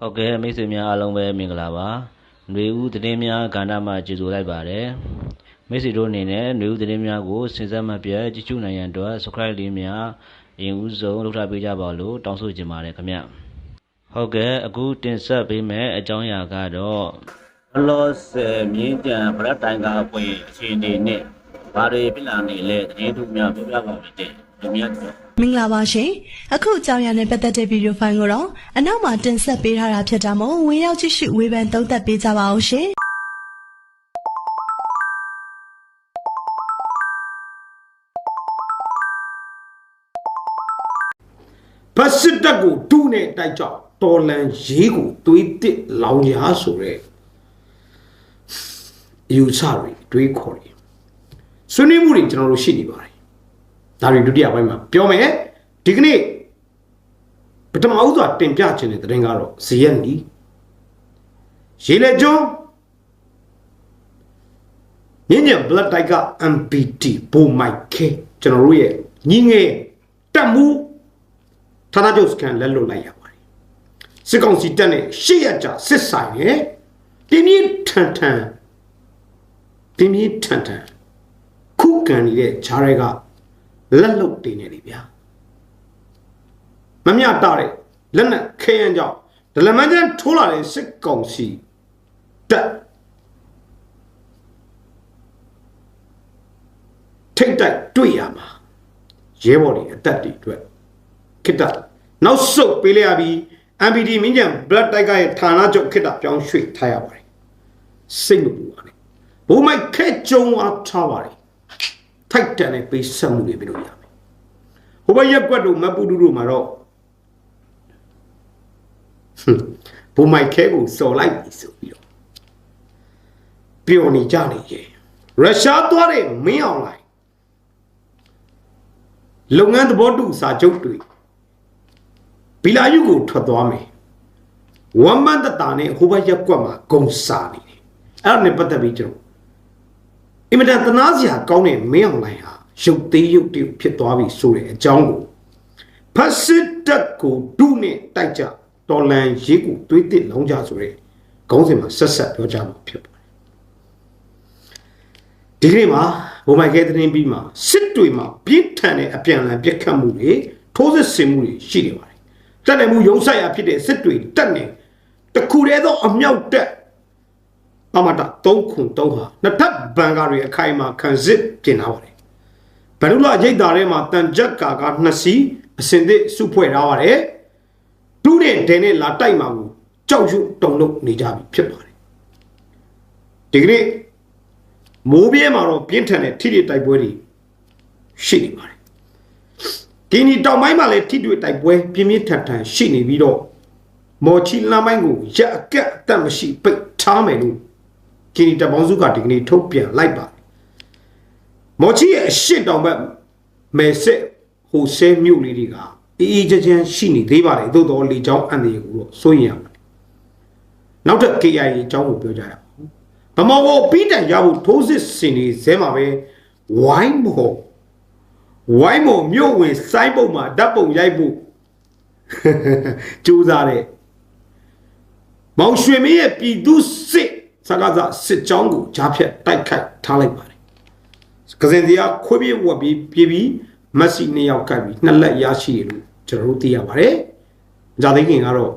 ဟုတ်ကဲ့မိတ်ဆွေများအားလုံးပဲမင်္ဂလာပါຫນွေဦးသတင်းများကဏ္ဍမှာကြိုဆိုလိုက်ပါတယ်မိတ်ဆွေတို့အနေနဲ့ຫນွေဦးသတင်းများကိုစဉ်ဆက်မပြတ်ကြည့်ရှုနိုင်ရန်အတွက် subscribe လေးများအရင်ဦးဆုံးလုပ်ထားပေးကြပါလို့တောင်းဆိုချင်ပါတယ်ခင်ဗျဟုတ်ကဲ့အခုတင်ဆက်ပေးမယ့်အကြောင်းအရာကတော့ဘလော့ဆယ်မြင်းကြံဗရက်တိုင်ကာပွင့်အခြေအနေနဲ့ဘာတွေပြည်လာနေလဲသတင်းထုများပြပြပါမယ်တဲ့ လူများတို့မင်္ဂလာပါရှင်အခုအကြောင်းအရာနဲ့ပတ်သက်တဲ့ဗီဒီယိုဖိုင်ကိုတော့အနောက်မှာတင်ဆက်ပေးထားတာဖြစ်တာမို့ဝင်ရောက်ကြည့်ရှုဝေဖန်သုံးသပ်ပေးကြပါအောင်ရှင်ဖက်စစ်တပ်ကိုတူးနဲ့တိုက်ကြောက်တော်လန်ရေးကိုတွေးတစ်လောင်ရာဆိုတဲ့ယူဆတွေတွေးခေါ်တွေဆွေးနွေးမှုတွေကျွန်တော်တို့ရှိနေပါတယ် ဒါတွေဒုတိယပိုင်းမှာပြောမယ်ဒီကနေ့ပထမဦးစွာတင်ပြခြင်းတဲ့တဲ့ရင်ကတော့ဇီယက်နီရေလေကျွန်းညည blood type က MPT ဘူမိုက်ခေကျွန်တော်တို့ရဲ့ညီငယ်တက်မှုဌာနချုပ်စကန်လက်လွတ်လိုက်ရပါတယ်စစ်ကောင်စီတပ်နဲ့ရှေ့ရကြစစ်ဆိုင်ရဲ့ပြင်းပြင်းထန်ထန်ပြင်းပြင်းထန်ထန်ခုခံနေတဲ့ဂျားတွေက လက်လွတ်တင်နေတယ်ဗျာမမြတာတဲ့လက်နဲ့ခဲရန်ကြောင့်ဒလမန်ကျန်ထိုးလာတဲ့စစ်ကောင်စီတပ်ထိတ်တိုက်တွေ့ရမှာရဲဘော်တွေအသက်တွေအတွက်ခိတ္တနောက်ဆုတ်ပေးလိုက်ရပြီး MPD မင်းကြံ blood tiger ရဲ့ဌာနချုပ်ခိတ္တပြောင်းရွှေ့ထားရပါတယ်စိတ်မပူပါနဲ့ဘိုးမိုက်ခဲကြုံအားထားပါတယ် ထိုက်တန်တဲ့ပေးဆက်မှုတွေပြုလုပ်ရမယ်ဟိုဘက်ရက်ကွက်တို့မပူတူတို့မှာတော့ဟွန်းဘိုးမိုက်ခဲကိုစော်လိုက်ပြီဆိုပြီးတော့ပျော်နေကြနေရဲ့ရုရှားသွားတဲ့မင်းအောင်လိုက်လုပ်ငန်းသဘောတူစာချုပ်တွေဘီလာယုကိုထွက်သွားမယ်ဝမ်မန်တတာနဲ့ဟိုဘက်ရက်ကွက်မှာဂုံစာနေတယ်အဲ့ဒါနဲ့ပတ်သက်ပြီးကျွန်တော် အင်မတန်သနာစရာကောင်းတဲ့မင်းအောင်လိုင်းဟာရုပ်သေးရုပ်တည်းဖြစ်သွားပြီဆိုတဲ့အကြောင်းကိုဖက်စစ်တပ်ကိုဒုနဲ့တိုက်ကြတော်လန်ရေးကိုသွေးတစ်လောင်းကြဆိုတဲ့ခေါင်းစဉ်မှာဆက်ဆက်ပြောကြမှာဖြစ်ပါတယ်ဒီကနေ့မှာဘုံမိုက်ခဲသတင်းပြီးမှာစစ်တွေမှာပြင်းထန်တဲ့အပြန်အလှန်ပြစ်ခတ်မှုတွေထိုးစစ်ဆင်မှုတွေရှိနေပါတယ်တက်တယ်မှုရုံဆိုင်ရာဖြစ်တဲ့စစ်တွေတက်နေတခုတည်းသောအမြောက်တက် အမတာ3ခု3ဟာနှစ်ထပ်ဘန်ကာတွေအခိုင်အမာခံစစ်ပြင်လာပါတယ်ဘရူလာရိတ်တာထဲမှာတန်ကြက်ကာကနှစ်စီးအစင်သစ်စုဖွဲ့ထားပါတယ်တူးတဲ့ဒဲနဲ့လာတိုက်မှာကိုကြောက်ရွံ့တုန်လို့နေကြပြီဖြစ်ပါတယ်ဒီကနေ့မိုးပြဲမှာတော့ပြင်းထန်တဲ့ထိတိတိုက်ပွဲတွေရှိနေပါတယ်ဒီနီတောင်ပိုင်းမှာလည်းထိတွေ့တိုက်ပွဲပြင်းပြင်းထန်ထန်ရှိနေပြီးတော့မော်ချီလမ်းပိုင်းကိုရက်အကက်အသက်မရှိပိတ်ထားမယ်လို့ ကင်းနီတပေါင်းစုကဒီကနေ့ထုတ်ပြန်လိုက်ပါတယ်မော်ချီရဲ့အရှိတောင်ဘက်မဲဆက်ဟိုဆဲမြို့လေးတွေကအေးအေးချမ်းချမ်းရှိနေသေးပါတယ်သို့တော်လေချောင်းအန်ဒီကိုတော့စိုးရင်ရပါတယ်နောက်ထပ် KIA အကြောင်းကိုပြောကြရအောင်ဗမော်ကိုပြီးတန်ရဖို့ထိုးစစ်ဆင်နေဇဲမှာပဲဝိုင်းမော်ဝိုင်းမော်မြို့ဝင်စိုင်းပုံမှာဓာတ်ပုံရိုက်ဖို့ကြိုးစားတဲ့မောင်ရွှေမင်းရဲ့ပြည်သူစစ် စကားစစစ်ကြောင်းကိုဂျားဖြတ်တိုက်ခိုက်ထားလိုက်ပါတယ်ကစင်တရားခွေးပြေးဝက်ပြီးပြေးပြီးမက်ဆီနှစ်ယောက်ကပ်ပြီးနှစ်လက်ရရှိတယ်လို့ကျွန်တော်တို့သိရပါတယ်ဂျာသိခင်ကတော့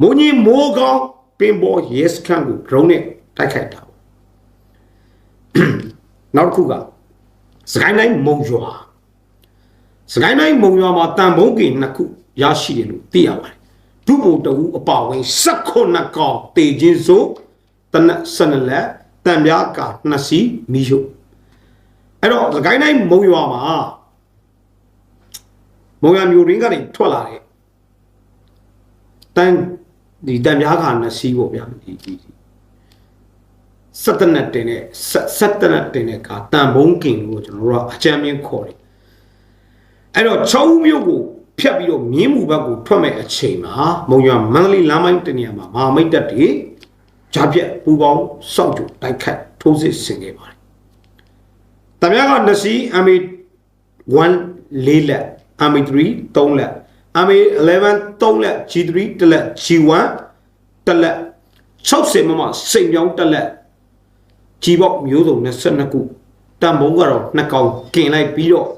မိုးကြီးမိုးကောင်းပင်ပေါ်ရဲစခန်းကို drone နဲ့တိုက်ခိုက်တာပေါ့နောက်တစ်ခုကစကိုင်းတိုင်းမုံရွာစကိုင်းတိုင်းမုံရွာမှာတန်ဘုံကင်နှစ်ခုရရှိတယ်လို့သိရပါတယ်ဒုဗိုလ်တအူအပါဝင်16ကောင်တေခြင်းစိုး တနက်12လက်တံပြားကာနှစ်စီးမိရှုအဲ့တော့စကိုင်းတိုင်းမုံရွာမှာမုံရွာမြို့ရင်းကနေထွက်လာတဲ့တန်ဒီတံပြားကာနှစ်စီးပေါ့ဗျာဒီဒီစက်တနက်တင်နဲ့စက်တနက်တင်နဲ့ကတန်ဘုံကင်လို့ကျွန်တော်တို့ကအကြမ်းမြင်ခေါ်တယ်အဲ့တော့ချောင်းမြို့ကိုဖြတ်ပြီးတော့မြင်းမူဘက်ကိုထွက်မဲ့အချိန်မှာမုံရွာမန္တလေးလမ်းပိုင်းတနေရာမှာမဟာမိတ်တပ်တွေ ဂျာပြက်ပူပေါင်းစောက်ကြိုတိုက်ခတ်ထိုးစစ်ဆင်ခဲ့ပါတယ်။တမန်ကနစီ MA1 ၄လက် MA3 3လက် MA11 3လက် G3 1လက် G1 တက်လက်60မမစိန်ပြောင်းတက်လက်ကြီးပေါက်မျိုးစုံ22ခုတန်ဘုံကတော့နှစ်ကောင်กินလိုက်ပြီးတော့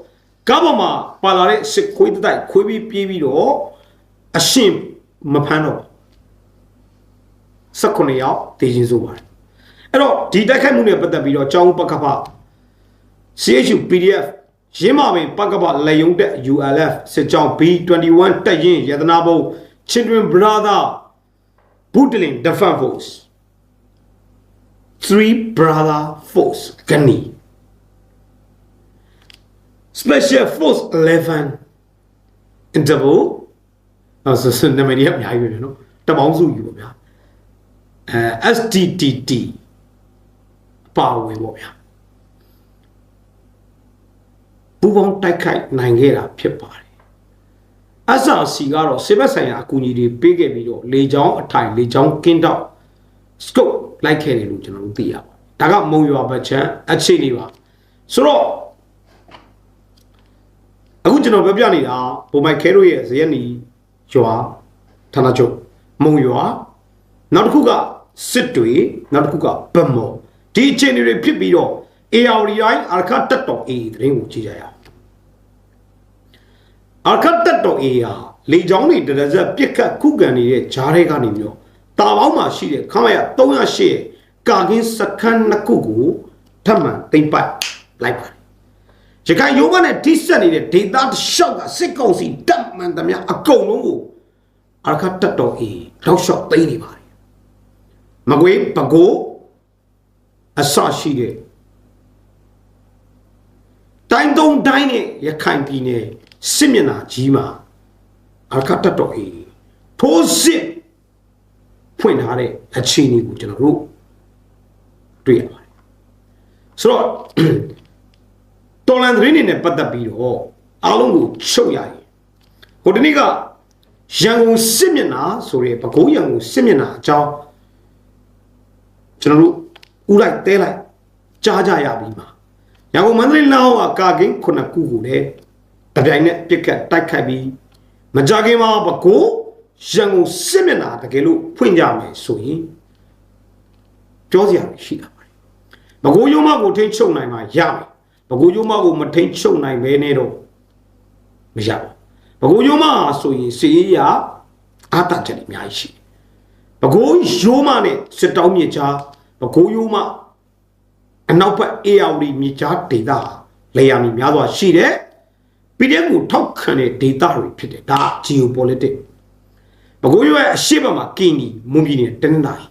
ကားပေါ်မှာပါလာတဲ့စစ်ခွေးတစ်တိုက်ခွေးပြီးပြေးပြီးတော့အရှင်မဖမ်းတော့ 19ယောက်တည်ခြင်းဆိုပါတယ်အဲ့တော့ဒီတိုက်ခိုက်မှုနဲ့ပတ်သက်ပြီးတော့ကျောင်းပကဖ CHU PDF ရင်းမာပင်ပကပလေယုံတက် ULF စစ်ကြောင်း B21 တက်ရင်ရတနာဘုံ Children Brother ဘူတလင် Defense Force Three Brother Force ကနီ Special Force 11 Interval အဲ့ဆိုစနမရီအများကြီးပဲနော်တပေါင်းစုယူပါဗျာ အဲ STTT ပါဝင်ပေါ့ဗျာပူပေါင်းတိုက်ခိုက်နိုင်ခဲ့တာဖြစ်ပါတယ်။ SRC ကတော့စေဘက်ဆိုင်ရာအကူအညီတွေပေးခဲ့ပြီးတော့လေချောင်းအထိုင်လေချောင်းကင်းတော့ scope လိုက်ခဲ့တယ်လို့ကျွန်တော်တို့သိရပါတယ်။ဒါကမုံရွာဘက်ချမ်းအခြေအနေပါ။ဆိုတော့အခုကျွန်တော်ပြောပြနေတာဘုံမိုက်ခဲတို့ရဲ့ဇယက်နီရွာဌာနချုပ်မုံရွာနောက်တစ်ခုက စစ်တွေနောက်တစ်ခုကဗတ်မော်ဒီအခြေအနေတွေဖြစ်ပြီးတော့ ARI အာခတ်တက်တော် A တရင်ကိုကြည့်ကြရအောင်အာခတ်တက်တော် A ဟာလေချောင်းတွေတရဇက်ပြစ်ခတ်ခုခံနေတဲ့ဂျားတွေကနေပြီးတော့တာပေါင်းမှာရှိတဲ့ခမရ308ရဲ့ကာကင်းစခန်းနှစ်ခုကိုထပ်မံသိမ့်ပိုက်လိုက်ပါတယ်ရခိုင်ရိုးမနဲ့ထိစက်နေတဲ့ဒေတာတစ်လျှောက်ကစစ်ကောင်စီတပ်မှန်သမျှအကုန်လုံးကိုအာခတ်တက်တော် A တောက်လျှောက်သိမ်းနေပါတယ် မကွေးပကိုးအစရှိတဲ့တိုင်းသုံးတိုင်းနဲ့ရခိုင်ပြည်နယ်စစ်မျက်နှာကြီးမှာအာခတ်တတော်အေးထိုးစစ်ဖွင့်ထားတဲ့အခြေအနေကိုကျွန်တော်တို့တွေ့ရပါတယ်ဆိုတော့တော်လန်သတင်းတွေနဲ့ပတ်သက်ပြီးတော့အားလုံးကိုချုပ်ရရင်ဟိုဒီနေ့ကရန်ကုန်စစ်မျက်နှာဆိုရဲပဲခူးရန်ကုန်စစ်မျက်နှာအကြောင်း ကျွန်တော်တို့ဥလိုက်တဲလိုက်ကြားကြရပြီးမှာရန်ကုန်မန္တလေးလမ်းဟောကကာကင်းခုနှစ်ခုကိုလည်းတပြိုင်နက်ပြစ်ခတ်တိုက်ခိုက်ပြီးမကြခင်မှာဘကိုရန်ကုန်စစ်မျက်နှာတကယ်လို့ဖွင့်ကြမယ်ဆိုရင်ပြောစရာရှိတာပါတယ်ဘကိုရုံးမကိုထိန်းချုပ်နိုင်မှာရမယ်ဘကိုရုံးမကိုမထိန်းချုပ်နိုင်ဘဲနဲ့တော့မရဘူးဘကိုရုံးမဆိုရင်စီးရအာတချက်အများကြီးရှိ ဘကိုရုံးမနဲ့စစ်တောင်းမြေချာဘကိုရုံးမအနောက်ဘက် ARD မြေကြားဒေသလေယာဉ်များစွာရှိတယ် PDF ကိုထောက်ခံတဲ့ဒေသတွေဖြစ်တယ်ဒါ geopolitics ဘကိုးရွရဲ့အရှိတ်မှာကင်းဒီမွန်ပြည်နယ်တနင်္သာရီ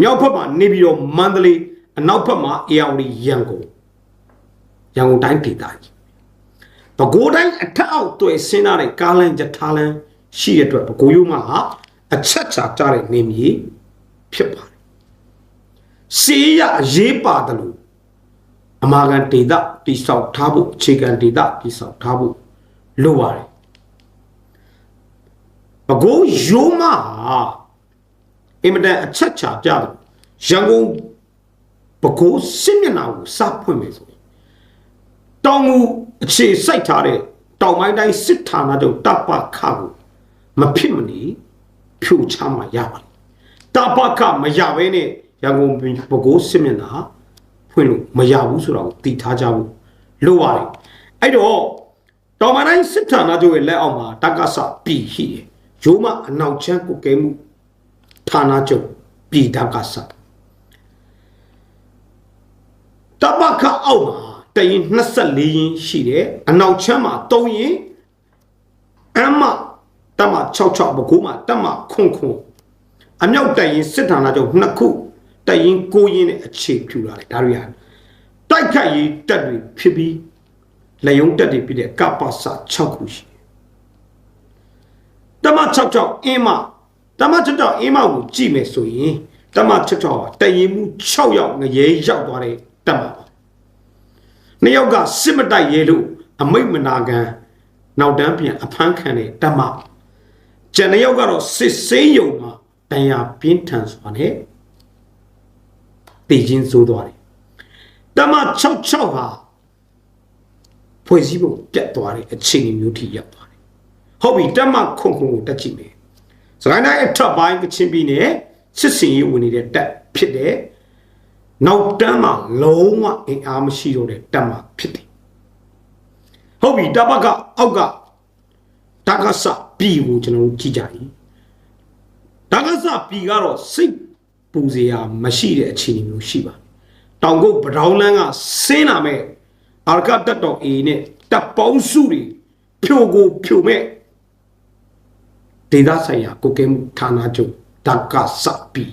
မြောက်ဘက်မှာနေပြီးတော့မန္တလေးအနောက်ဘက်မှာ ARD ရန်ကုန်ရန်ကုန်တိုင်းဒေသကြီးဘကိုးတိုင်းအထက်အောက်တွေ့ဆင်းလာတဲ့ကားလမ်းကြထားလမ်းရှိတဲ့အတွက်ဘကိုးရွမှာ အချက်ချာကြတဲ့နေမြေဖြစ်ပါတယ်စီးရရေးပါတယ်လို့အမာခံဒေတာတိဆောက်ထားဖို့အခြေခံဒေတာတိဆောက်ထားဖို့လိုပါတယ်ဘကိုးရိုးမဟာအင်မတန်အချက်ချာပြတယ်ရန်ကုန်ဘကိုးစစ်မျက်နှာကိုစဖွင့်မယ်ဆိုရင်တောင်မူအခြေစိုက်ထားတဲ့တောင်ပိုင်းတိုင်းစစ်ဌာနချုပ်တပ်ပခကိုမဖြစ်မနေ ဖြိုချမှရပါတယ်တပ်ပခမရဘဲနဲ့ရန်ကုန်ဘကိုးစစ်မျက်နှာဖွင့်လို့မရဘူးဆိုတော့တည်ထားကြဖို့လိုပါတယ်အဲ့တော့တော်မတိုင်းစစ်ဌာနချုပ်ရဲ့လက်အောက်မှာတက္ကသပြည်ရှိတယ်ရိုးမအနောက်ချမ်းကုကဲမှုဌာနချုပ်ပြည်တက္ကသတပခအောက်မှာတရင်24ရင်ရှိတယ်အနောက်ချမ်းမှာ3ရင်အမ တမ66ဘကိုးမှာတမခွန်ခွန်အမြောက်တရင်စစ်ဌာနချုပ်နှစ်ခုတရင်ကိုရင်နဲ့အခြေပြူလာတယ်ဒါတွေဟာတိုက်ခတ်ရေးတက်တွေဖြစ်ပြီးလက်ယုံတက်တွေဖြစ်တဲ့ကပ္ပစ6ခုရှိတမ66အင်းမတမ66အင်းမကိုကြည့်မယ်ဆိုရင်တမ66ဟာတရင်မှု6ယောက်ငရဲရောက်သွားတဲ့တမပါနှစ်ယောက်ကစစ်မတိုက်ရဲလို့အမိတ်မနာခံနောက်တန်းပြန်အဖမ်းခံတဲ့တမ ကျန်တဲ့ယောက်ကတော့စစ်စေးယုံမှာတရားပြင်းထန်စွာနဲ့တည်ခြင်းဆိုးသွားတယ်တမ66ဟာဖွဲ့စည်းပုံပြတ်သွားတဲ့အခြေအနေမျိုးထိရောက်သွားတယ်ဟုတ်ပြီတမခုံခုံကိုတက်ကြည့်မယ်စကိုင်းတိုင်းအထက်ပိုင်းကချင်းပြည်နယ်စစ်စင်ရေးဝင်နေတဲ့တက်ဖြစ်တယ်နောက်တန်းမှာလုံးဝအင်အားမရှိတော့တဲ့တက်မှာဖြစ်တယ်ဟုတ်ပြီတပတ်ကအောက်က တက္ကစပြည်ကိုကျွန်တော်တို့ကြည့်ကြည်တက္ကစပြည်ကတော့စိတ်ပူစရာမရှိတဲ့အခြေအနေမျိုးရှိပါတယ်တောင်ကုတ်ပဒေါင်းလန်းကဆင်းလာမဲ့အာရကတက်တော်အေနဲ့တပ်ပေါင်းစုတွေဖြိုကိုဖြိုမဲ့ဒေသဆိုင်ရာကိုကဲမှုဌာနချုပ်တက္ကစပြည်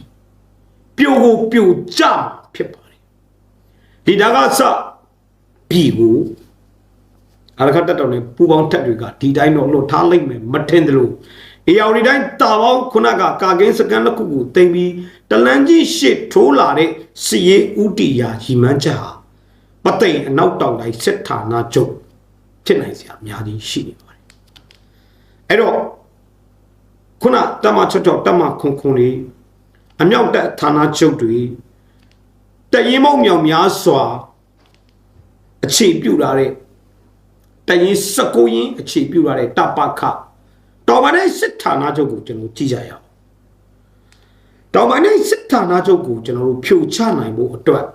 ပြိုကိုပြိုကြမှာဖြစ်ပါတယ်ဒီတက္ကစပြည်ကို အရခတ်တက်တော်နဲ့ပူပေါင်းထက်တွေကဒီတိုင်းတော့လို့ထားလိုက်မယ်မထင်တယ်လို့အေယော်ဒီတိုင်းတာပေါင်းခုနကကာကင်းစကန်တစ်ခုကိုတင်ပြီးတလန်းကြီးရှစ်ထိုးလာတဲ့စီရေးဥတီယာရီမန်းချက်ဟာပသိမ်အနောက်တောင်တိုင်းစစ်ဌာနချုပ်ဖြစ်နိုင်စရာအများကြီးရှိနေပါတယ်အဲ့တော့ခုနတမချော့ချော့တမခွန်ခွန်လေးအမြောက်တက်ဌာနချုပ်တွေတရင်မောက်မြောင်များစွာအခြေပြုလာတဲ့ တရင်စကိုရင်အခြေပြုလာတဲ့တပခတော်ပါတဲ့စစ်ဌာနချုပ်ကိုကျွန်တော်ကြည့်ကြရအောင်တော်ပါတဲ့စစ်ဌာနချုပ်ကိုကျွန်တော်တို့ဖြိုချနိုင်ဖို့အတွက်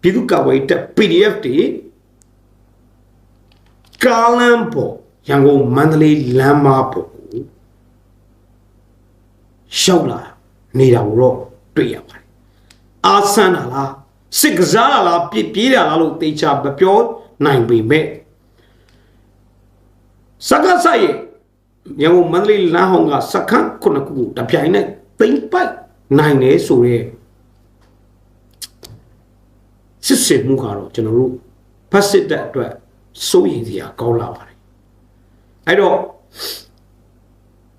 ပြည်သူ့ကာကွယ်တပ် PDF တွေကာလန်ပေါ်ရန်ကုန်မန္တလေးလမ်းမပေါ်ကိုရှောက်လာနေတာကိုတော့တွေ့ရပါတယ်အာဆန်တာလားစစ်ကစားတာလားပြစ်ပြေးတာလားလို့တေချာမပြော နိုင်ပေမဲ့စကားဆိုင်ရန်ကုန်မန္တလေးလမ်းဟောင်းကစခန်းခုနှစ်ခုကိုတပြိုင်နက်သိမ့်ပိုက်နိုင်တယ်ဆိုရဲစစ်စစ်မှုကတော့ကျွန်တော်တို့ဖတ်စစ်တဲ့အတွက်စိုးရိမ်စရာကောင်းလာပါတယ်အဲ့တော့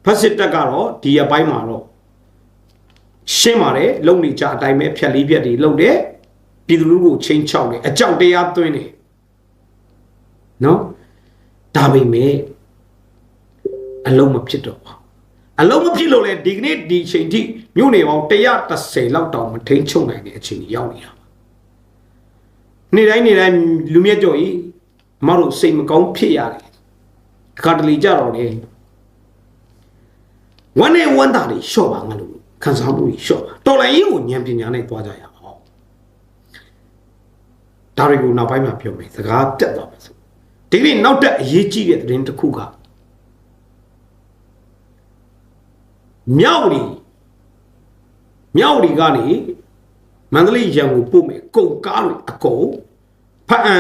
ဖတ်စစ်တက်ကတော့ဒီအပိုင်းမှာတော့ရှင်းပါတယ်လုံနေကြအတိုင်းပဲဖြက်လေးပြက်တွေလုံတယ်ပြည်သူလူထုကိုချင်းချောက်တယ်အကြောက်တရားသွင်းတယ် နော်ဒါပေမဲ့အလုံးမဖြစ်တော့ပါအလုံးမဖြစ်လို့လေဒီကနေ့ဒီချိန်ထိမြို့နေပေါင်း130လောက်တောင်မထိန်ချုပ်နိုင်တဲ့အချိန်ကြီးရောက်နေတာပါနေ့တိုင်းနေ့တိုင်းလူမြတ်ကြော်ကြီးအမတို့စိတ်မကောင်းဖြစ်ရတယ်အခါတလေကြတော့လေဝမ်းနဲ့ဝမ်းသာတွေရှော့ပါငါလို့ခံစားမှုတွေရှော့ပါတော်လိုင်းကြီးကိုဉာဏ်ပညာနဲ့တွားကြရအောင်ဒါတွေကိုနောက်ပိုင်းမှာပြောမယ်စကားပြတ်သွားမယ်ဆို ဒီနေ့နောက်တက်အရေးကြီးတဲ့သတင်းတစ်ခုကမြောက်ရီမြောက်ရီကနေမန္တလေးရန်ကိုပို့မယ်ကုန်ကားတွေအကုန်ဖအံ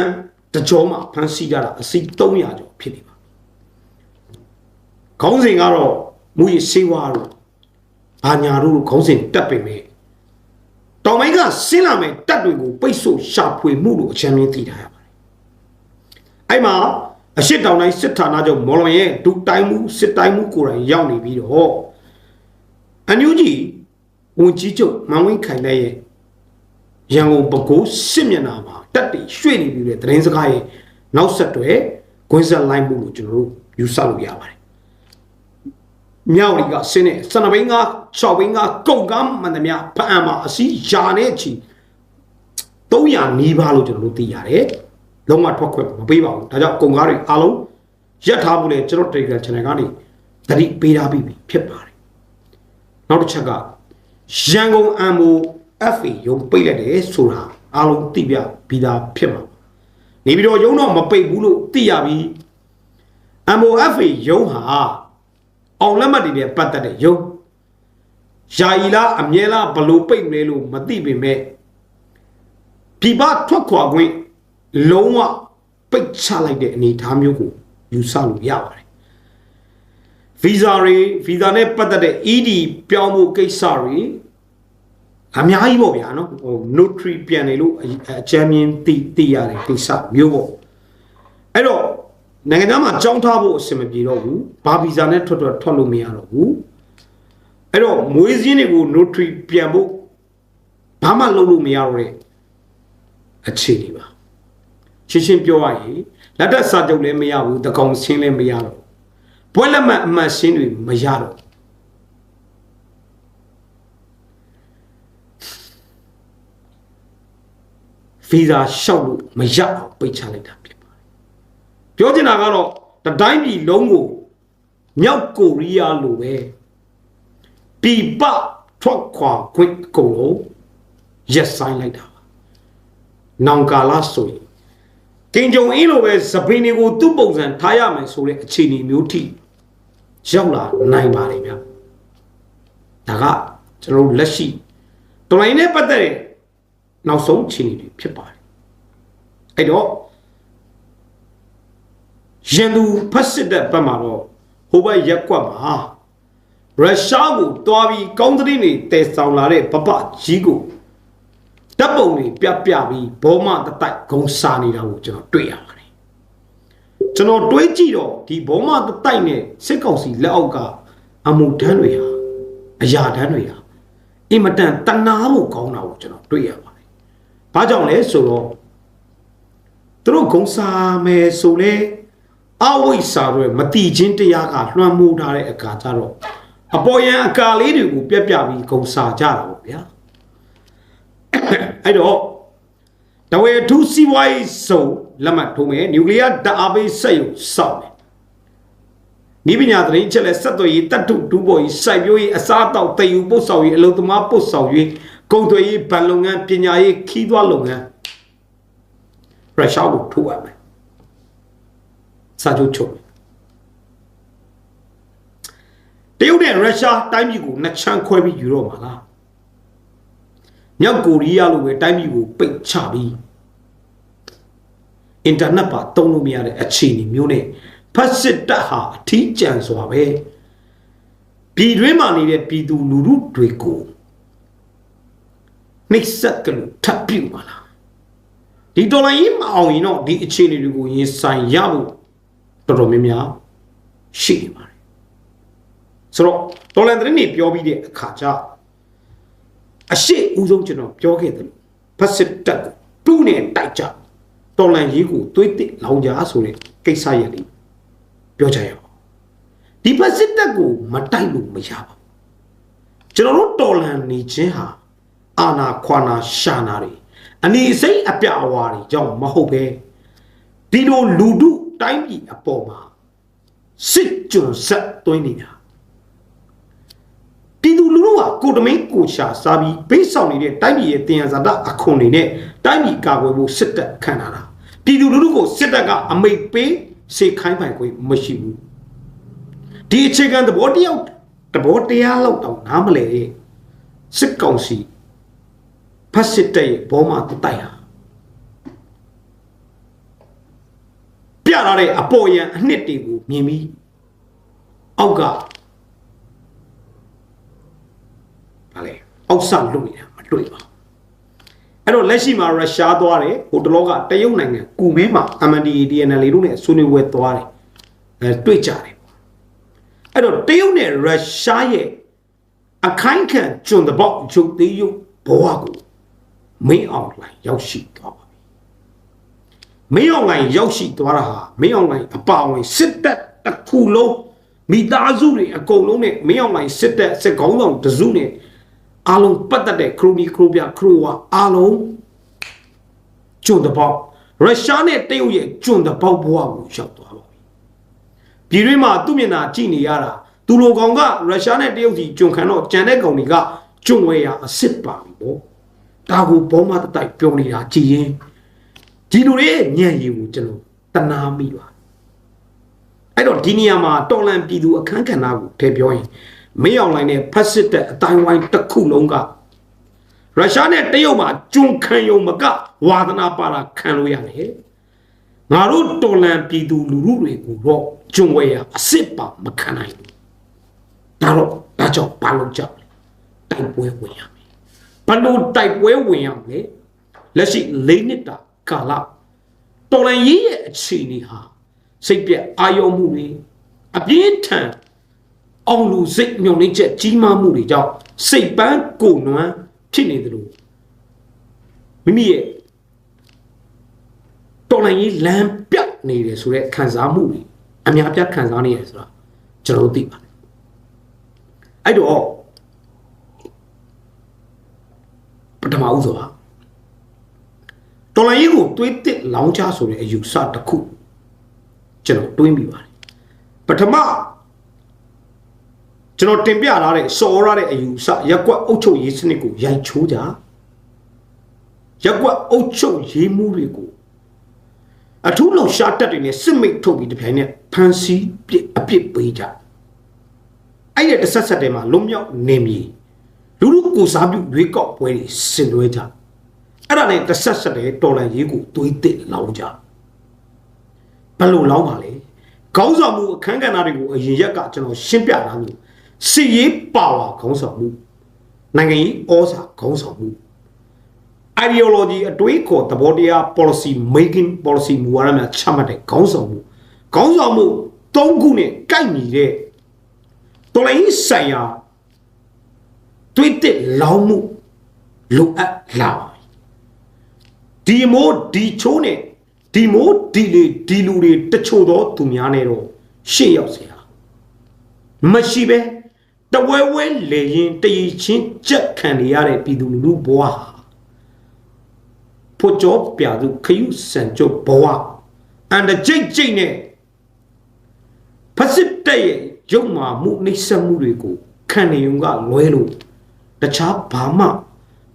တကြောမှာဖမ်းဆီးကြတာအစီ300ကျော်ဖြစ်နေပါခေါင်းစဉ်ကတော့မူရစေဝါတို့ဘာညာတို့ခေါင်းစဉ်တက်ပေမဲ့တောင်ပိုင်းကဆင်းလာမဲ့တက်တွေကိုပိတ်ဆို့ရှာဖွေမှုလို့အချမ်းမြင်သိထားရပါတယ် အဲ့မှာအရှိတောင်တိုင်းစစ်ဌာနချုပ်မော်လွန်ရဲ့ဒုတိုင်းမှုစစ်တိုင်းမှုကိုယ်တိုင်ရောက်နေပြီးတော့အန်ယူဂျီဝန်ကြီးချုပ်မန်ဝင်းခိုင်တဲ့ရဲ့ရန်ကုန်ပဲခူးစစ်မျက်နှာမှာတက်တီရွှေ့နေပြီးတဲ့သတင်းစကားရဲ့နောက်ဆက်တွဲဂွင်းဆက်လိုက်မှုလို့ကျွန်တော်တို့ယူဆလို့ရပါတယ်မြောက်ရီကဆင်းနေစနဘိန်းက6ဘိန်းကကုတ်ကမ်းမှန်သမျှဖအံမှာအစီယာနဲ့ချီ300နီးပါးလို့ကျွန်တော်တို့သိရတယ် လုံးဝထွက်ခွင့်မပေးပါဘူးဒါကြောင့်ကုံကားတွေအားလုံးရက်ထားဖို့လေကျွန်တော် Telegram channel ကနေသတိပေးထားပြီးဖြစ်ပါတယ်နောက်တစ်ချက်ကရန်ကုန် MO FA ရုံပိတ်လိုက်တယ်ဆိုတာအားလုံးသိပြပြီးသားဖြစ်မှာနေပြီးတော့ရုံတော့မပိတ်ဘူးလို့သိရပြီ MOFA ရုံဟာအောင်လက်မှတ်တွေနဲ့ပတ်သက်တဲ့ရုံယာယီလားအမြဲလားဘလို့ပိတ်မလဲလို့မသိပေမဲ့ပြပထွက်ခွာခွင့် လုံးဝပိတ်ချလိုက်တဲ့အနေအထားမျိုးကိုယူဆလို့ရပါတယ်ဗီဇာတွေဗီဇာနဲ့ပတ်သက်တဲ့ ED ပြောင်းဖို့ကိစ္စတွေအများကြီးပေါ့ဗျာနော်ဟို notary ပြန်နေလို့အချမ်းမြင်သိသိရတဲ့ကိစ္စမျိုးပေါ့အဲ့တော့နိုင်ငံသားမှာကြောင်းထားဖို့အဆင်မပြေတော့ဘူးဘာဗီဇာနဲ့ထွက်ထွက်ထွက်လို့မရတော့ဘူးအဲ့တော့မွေးစင်းတွေကို notary ပြန်ဖို့ဘာမှလုပ်လို့မရတော့တဲ့အခြေအနေပါ ရှင်းရှင်းပြောရရင်လက်သက်စာချုပ်လည်းမရဘူးတကောင်ဆင်းလည်းမရတော့ပွဲလက်မှတ်အမှတ်ရှင်းတွေမရတော့ဗီဇာလျှောက်လို့မရအောင်ပိတ်ချလိုက်တာဖြစ်ပါတယ်ပြောချင်တာကတော့တတိုင်းပြည်လုံးကိုမြောက်ကိုရီးယားလိုပဲပြပထွက်ခွာခွင့်အကုန်လုံးရက်ဆိုင်လိုက်တာပါနောင်ကာလဆိုရင် ကင်ဂျုံအင်းလိုပဲစပင်းတွေကိုသူ့ပုံစံထားရမယ်ဆိုတဲ့အခြေအနေမျိုးထိရောက်လာနိုင်ပါတယ်ဗျဒါကကျွန်တော်တို့လက်ရှိတော်လိုင်းနဲ့ပတ်သက်တဲ့နောက်ဆုံးအခြေအနေတွေဖြစ်ပါတယ်အဲ့တော့ရန်သူဖက်စစ်တဲ့ဘက်မှာတော့ဟိုဘက်ရက်ကွက်မှာရုရှားကိုတွားပြီးကောင်းသတင်းတွေတည်ဆောင်လာတဲ့ပပကြီးကို တပ်ပုံတွေပြပြပြီးဘောမတတိုက်ဂုံစာနေတာကိုကျွန်တော်တွေ့ရပါတယ်ကျွန်တော်တွေးကြည့်တော့ဒီဘောမတတိုက်နဲ့စစ်ကောင်စီလက်အောက်ကအမှုတန်းတွေဟာအရာတန်းတွေဟာအင်မတန်တနာဖို့ကောင်းတာကိုကျွန်တော်တွေ့ရပါတယ်။ဘာကြောင့်လဲဆိုတော့သူတို့ဂုံစာမယ်ဆိုလဲအဝိဇ္ဇာတွေမတိချင်းတရားကလွှမ်းမိုးထားတဲ့အခါကျတော့အပေါ်ယံအကာလေးတွေကိုပြက်ပြပြီးဂုံစာကြတာပေါ့ဗျာ အဲ့တော့တဝဲထူးစီဝိုင်းစုံလက်မှတ်ထိုးမယ်နျူကလ িয়ার ဓာတ်အားပေးစက်ရုံစောက်မယ်နိပညာသတင်းချက်လက်ဆက်သွယ်ရေးတတ်ထုဒူးပေါ်ရေးစိုက်ပျိုးရေးအစားအသောက်တည်ယူပို့ဆောင်ရေးအလုပ်သမားပို့ဆောင်ရေးကုန်သွယ်ရေးဗန်လုပ်ငန်းပညာရေးခီးသွွားလုပ်ငန်းရုရှားကိုထိုးရမယ်စာချုပ်ချုပ်မယ်တရုတ်နဲ့ရုရှားတိုင်းပြည်ကိုနှစ်ချမ်းခွဲပြီးယူတော့မှာလား မြောက်ကိုရီးယားလိုပဲတိုင်းပြည်ကိုပိတ်ချပြီးအင်တာနက်ပါတုံးလို့မရတဲ့အခြေအနေမျိုးနဲ့ဖက်စစ်တပ်ဟာအထီးကျန်စွာပဲပြည်တွင်းမှာနေတဲ့ပြည်သူလူထုတွေကိုနှိပ်စက်ကလို့ထပ်ပြုတ်ပါလားဒီဒေါ်လာကြီးမအောင်ရင်တော့ဒီအခြေအနေတွေကိုရင်ဆိုင်ရဖို့တော်တော်များများရှိနေပါတယ်ဆိုတော့ဒေါ်လာသတင်းတွေပြောပြီးတဲ့အခါကျ အရှိဦးဆုံးကျွန်တော်ပြောခဲ့တယ်လို့ဖက်စစ်တပ်ကိုတူးနဲ့တိုက်ကြတော်လန်ရေးကိုသွေးတစ်လောင်ကြားဆိုတဲ့ကိစ္စရည်ပြောကြရအောင်ဒီဖက်စစ်တပ်ကိုမတိုက်လို့မရပါဘူးကျွန်တော်တို့တော်လန်နေခြင်းဟာအာနာခွာနာရှာနာတွေအနေစိတ်အပြအဝါတွေကြောင့်မဟုတ်ပဲဒီလိုလူတို့တိုင်းပြည်အပေါ်မှာစစ်ကြုံဆက်သွင်းနေတာပြည်သူလူထု ဟာကိုတမင်းကိုရှာစားပြီးဘေးဆောင်နေတဲ့တိုင်းပြည်ရဲ့တင်ရဇာတအခွန်တွေနဲ့တိုင်းပြည်ကာကွယ်ဖို့စစ်တပ်ခံလာတာပြည်သူလူထုကိုစစ်တပ်ကအမိတ်ပေးစေခိုင်းပိုင်ခွင့်မရှိဘူးဒီအခြေခံသဘောတရားသဘောတရားလောက်တောင်နားမလဲစစ်ကောင်စီဖတ်စစ်တဲ့ဘောမှာတတိုက်ဟာပြလာတဲ့အပေါ်ယံအနှစ်တွေကိုမြင်ပြီးအောက်ကဗာလေ အောက်ဆလွတ်နေတာမတွေ့ပါဘူးအဲ့တော့လက်ရှိမှာရုရှားသွားတယ်ဟိုတလောကတရုတ်နိုင်ငံကူမင်းမှာ MNDAA DNL တို့နဲ့ဆွေးနွေးပွဲသွားတယ်အဲတွေ့ကြတယ်အဲ့တော့တရုတ်နဲ့ရုရှားရဲ့အခိုင်ခံကျွန်တပေါက်ဂျုတ်သေးရုပ်ဘဝကိုမင်းအောင်လှိုင်ရောက်ရှိသွားပါပြီမင်းအောင်လှိုင်ရောက်ရှိသွားတာဟာမင်းအောင်လှိုင်အပါဝင်စစ်တပ်တစ်ခုလုံးမိသားစုတွေအကုန်လုံးနဲ့မင်းအောင်လှိုင်စစ်တပ်စစ်ကောင်းဆောင်တစုနဲ့ အားလုံးပတ်သက်တဲ့ခရိုမီခရိုပြခရိုဝါအားလုံးကျွန်းတပေါက်ရုရှားနဲ့တရုတ်ရဲ့ကျွန်းတပေါက်ဘဝကိုရောက်သွားပါပြီပြည်တွင်းမှာသူ့မျက်နှာကြည့်နေရတာသူလိုကောင်ကရုရှားနဲ့တရုတ်စီကျွန်းခံတော့ကြံတဲ့ကောင်တွေကကျွန်းဝဲရအစ်စ်ပါပြီပေါ့ဒါကိုဘောမတတိုက်ပြောနေတာကြည်ရင်ဒီလိုရဲ့ညံ့ရည်ကိုကျွန်တော်တနာမိပါအဲ့တော့ဒီနေရာမှာတော်လန်ပြည်သူအခန်းကဏ္ဍကိုထည့်ပြောရင် မေးအောင်လိုင်းနဲ့ဖက်စစ်တဲ့အတိုင်းဝိုင်းတစ်ခုလုံးကရုရှားနဲ့တရုတ်မှာကျွန်းခံယုံမကဝါသနာပါတာခံလို့ရတယ်ငါတို့တော်လန်ပြည်သူလူထုတွေကိုတော့ကျွန်းဝဲရအစ်စ်ပါမခံနိုင်ဘူးဒါတော့ဒါကြောင့်ဘာလို့ကြောက်လဲတိုက်ပွဲဝင်ရမယ်ဘလို့တိုက်ပွဲဝင်ရမလဲလက်ရှိ၄နှစ်တာကာလတော်လန်ရေးရဲ့အခြေအနေဟာစိတ်ပြက်အာရုံမှုတွေအပြင်းထန် အောင်လူစိတ်ညှုံနှိမ့်ချက်ကြီးမားမှုတွေကြောင့်စိတ်ပန်းကိုနွမ်းဖြစ်နေတယ်လို့မိမိရဲ့တော်လိုင်းကြီးလမ်းပြတ်နေတယ်ဆိုတဲ့ခံစားမှုတွေအများပြခံစားနေရတယ်ဆိုတာကျွန်တော်တို့သိပါတယ်အဲ့တော့ပထမဦးဆိုတာတော်လိုင်းကြီးကိုတွေးတစ်လောင်းချဆိုတဲ့အယူဆတစ်ခုကျွန်တော်တွေးမိပါတယ်ပထမ ကျွန်တော်တင်ပြထားတဲ့စော်ရတဲ့အယူဆရက်ကွက်အုပ်ချုပ်ရေးစနစ်ကိုရိုက်ချိုးကြရက်ကွက်အုပ်ချုပ်ရေးမှုတွေကိုအထူးလုံရှားတက်တွေနဲ့စစ်မိတ်ထုတ်ပြီးတပြိုင်နက်ဖန်စီပြစ်အပြစ်ပေးကြအဲ့ဒီတစ်ဆက်ဆက်တည်းမှာလွံ့မြောက်နေမည်လူလူကိုစားပြုရွေးကောက်ပွဲတွေဆင်နွှဲကြအဲ့ဒါနဲ့တစ်ဆက်ဆက်တည်းတော်လန်ရေးကိုတွေးတစ်လောင်းကြဘယ်လိုလောင်းပါလဲခေါင်းဆောင်မှုအခန်းကဏ္ဍတွေကိုအရင်ရက်ကကျွန်တော်ရှင်းပြထားလို့ စီရေးပါဝါခေါင်းဆောင်မှုနိုင်ငံရေးဩဇာခေါင်းဆောင်မှု ideology အတွေးခေါ်သဘောတရား policy making policy မူဝါဒများချမှတ်တဲ့ခေါင်းဆောင်မှုခေါင်းဆောင်မှုသုံးခုနဲ့ကိုက်ညီတဲ့တော်လိုင်းဆိုင်ရာတွေးတဲ့လောင်းမှုလိုအပ်လာပါဒီမိုးဒီချိုးနဲ့ဒီမိုးဒီလေဒီလူတွေတချို့သောသူများနဲ့တော့ရှေ့ရောက်เสียမရှိပဲ တဝဲဝဲလေရင်တည်ချင်းကြက်ခံနေရတဲ့ပြည်သူလူထုဘဝဟာဖို့ကြောပြသူခရုစံကျုပ်ဘဝအန်တကြိတ်ကြိတ်နဲ့ဖစစ်တဲ့ရဲ့ရုပ်မာမှုနှိမ့်ဆက်မှုတွေကိုခံနေုံကလွဲလို့တခြားဘာမှ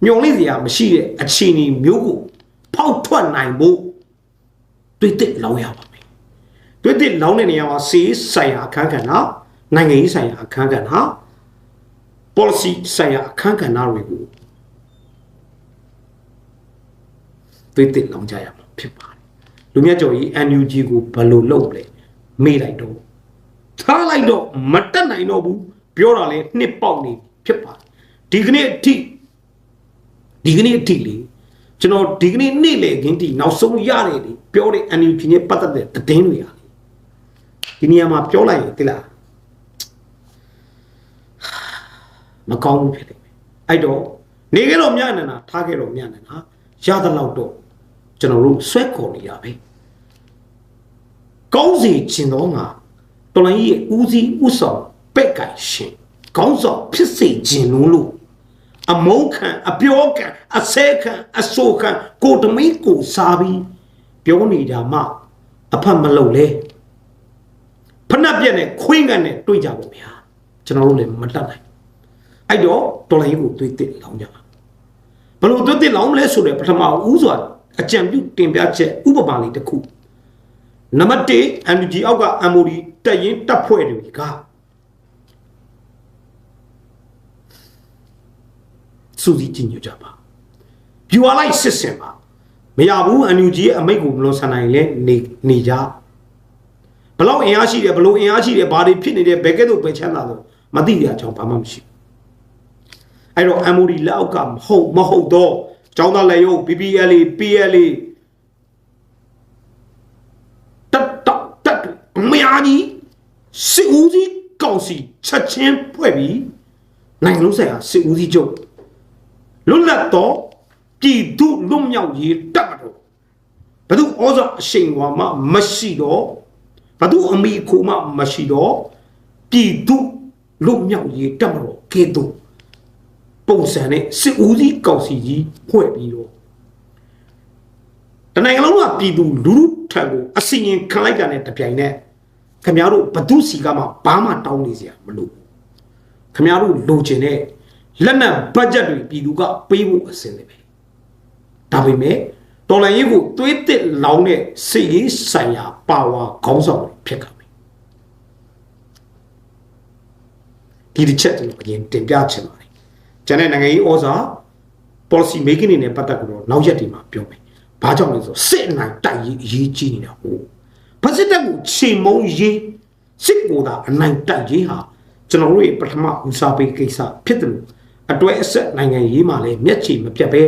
မျော်လင့်စရာမရှိတဲ့အခြေအနေမျိုးကိုဖောက်ထွက်နိုင်ဖို့တွေးတစ်လောင်းရပါမယ်တွေးတစ်လောင်းတဲ့နေရာမှာစီးဆိုင်ရာအခန်းကဏ္ဍနိုင်ငံရေးဆိုင်ရာအခန်းကဏ္ဍ policy ဆိုင်ရာအခန်းကဏ္ဍတွေကိုတွေးတစ်လောင်းကြရမှာဖြစ်ပါတယ်လူမြတ်ကျော်ကြီး NUG ကိုဘယ်လိုလုပ်လဲမေးလိုက်တော့ထားလိုက်တော့မတက်နိုင်တော့ဘူးပြောတာလဲနှစ်ပေါက်နေဖြစ်ပါတယ်ဒီကနေ့အထိဒီကနေ့အထိလေကျွန်တော်ဒီကနေ့နေ့လေခင်းတီနောက်ဆုံးရတယ်လေပြောတဲ့ NUG နဲ့ပတ်သက်တဲ့သတင်းတွေဟာလေဒီနေရာမှာပြောလိုက်ရင်တိလား မကောင်းဘူးဖြစ်နေမယ်အဲ့တော့နေခဲ့တော့မြနနာထားခဲ့တော့မြနနာရသလောက်တော့ကျွန်တော်တို့ဆွဲခေါ်နေရပဲကောင်းစီခြင်းတော့ငါတော်လိုင်းရဲ့ဦးစီးဥဆောင်ပက်ကင်ရှင်ကောင်းဆောင်ဖြစ်စေခြင်းလို့လို့အမုန်းခံအပြောခံအဆဲခံအဆိုခံကိုတမီးကိုစားပြီးပြောနေတာမှအဖတ်မလုပ်လဲဖနှက်ပြက်နဲ့ခွင်းကန်နဲ့တွေ့ကြပါဗျာကျွန်တော်တို့လည်းမတတ်နိုင် အဲ့တော့တော်လိုင်းကိုတွေးတစ်လောင်းကြပါဘလို့တွေးတစ်လောင်းလဲဆိုတော့ပထမဦးစွာအကြံပြုတင်ပြချက်ဥပမာလေးတစ်ခုနံပါတ်1 NGO အောက်က MOD တက်ရင်တပ်ဖွဲ့တွေကစူးစီးကြည့်ညွကြပါပြူအလိုက်စစ်စင်ပါမရဘူး NUG ရဲ့အမိတ်ကိုမလို့ဆန်နိုင်လဲနေနေကြဘလောက်အင်အားရှိတယ်ဘလို့အင်အားရှိတယ်ဘာတွေဖြစ်နေတယ်ဘယ်ကဲ့သို့ပဲချမ်းသာလို့မသိရအောင်ဘာမှမရှိ အဲ့တော့ MOD လက်အောက်ကမဟုတ်မဟုတ်တော့ကျောင်းသားလက်ရုပ် PPLA PLA တက်တက်တက်အများကြီးစစ်ဦးစီးကောင်စီချက်ချင်းဖွဲ့ပြီးနိုင်ငံလုံးဆိုင်ရာစစ်ဦးစီးချုပ်လွတ်လပ်တော့ပြည်သူလွတ်မြောက်ရေးတပ်မတော်ဘယ်သူဩဇာအရှိန်ဝါမှမရှိတော့ဘယ်သူအမိခိုမှမရှိတော့ပြည်သူလွတ်မြောက်ရေးတပ်မတော်ကဲ့သို့ ပုံစံနဲ့စစ်ဦးစီးကောင်စီကြီးဖွဲ့ပြီးတော့တနိုင်ငံလုံးကပြည်သူလူထုထံကိုအစီရင်ခံလိုက်တာနဲ့တပြိုင်နက်ခင်ဗျားတို့ဘသူစီကမှဘာမှတောင်းနေစရာမလိုခင်ဗျားတို့လိုချင်တဲ့လက်နက်ဘတ်ဂျက်တွေပြည်သူကပေးဖို့အဆင်သင့်ပဲဒါပေမဲ့တော်လိုင်းရေးကိုသွေးတစ်လောင်းတဲ့စိတ်ရေးဆိုင်ရာပါဝါခေါင်းဆောင်တွေဖြစ်ကြမယ်ဒီတစ်ချက်ကျွန်တော်အရင်တင်ပြချင်ပါတယ် ကျန်တဲ့နိုင်ငံရေးဩဇာ policy making တွေနဲ့ပတ်သက်ပြီးတော့နောက်ရက်တွေမှာပြောမယ်ဘာကြောင့်လဲဆိုစစ်အနိုင်တိုက်ရေးအရေးကြီးနေတာဟုတ်ဘာစစ်တပ်ကိုချိန်မုံရေးစစ်ကိုသာအနိုင်တိုက်ရေးဟာကျွန်တော်တို့ရဲ့ပထမဦးစားပေးကိစ္စဖြစ်တယ်လို့အတွဲအဆက်နိုင်ငံရေးမှာလည်းမျက်ခြေမပြတ်ပဲ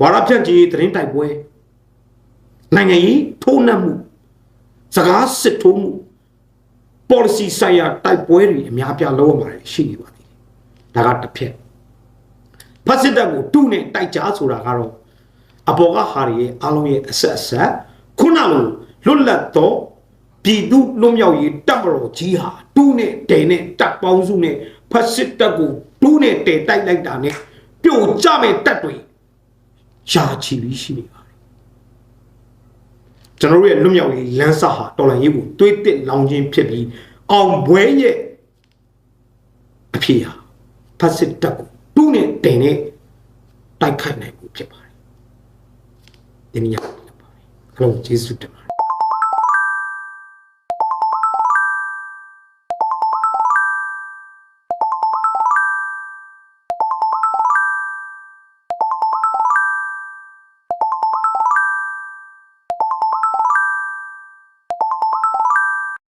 ဝါရဖြန့်ကြီးသတင်းတိုက်ပွဲနိုင်ငံရေးထိုးနှက်မှုစကားစစ်ထိုးမှု policy ဆိုင်ရာတိုက်ပွဲတွေအများပြားလုံးဝမှာရှိနေပါသေးတယ်ဒါကတစ်ဖြက် ဖတ်စစ်တပ်ကိုတုနဲ့တိုက်ကြဆိုတာကတော့အပေါ်ကဟာရီရဲ့အားလုံးရဲ့အဆက်အဆက်ခုနလိုလွတ်လပ်တော့ပြည်သူလွတ်မြောက်ရေးတပ်မတော်ကြီးဟာတူးနဲ့တဲနဲ့တပ်ပေါင်းစုနဲ့ဖတ်စစ်တပ်ကိုတူးနဲ့တဲတိုက်လိုက်တာနဲ့ပြိုကျမဲ့တပ်တွေရှားချီပြီးရှိနေပါတယ်ကျွန်တော်တို့ရဲ့လွတ်မြောက်ရေးလမ်းစာဟာတော်လှန်ရေးကိုတွေးတစ်လောင်ခြင်းဖြစ်ပြီးအောင်ဘွဲရဲ့အဖြေဟာဖတ်စစ်တပ်ကို တူးနဲ့တင်နဲ့တိုက်ခိုက်နိုင်မှုဖြစ်ပါတယ်။ဒီနေ့ရပါတယ်။အလုံးကျေးဇူးတင်ပါတယ်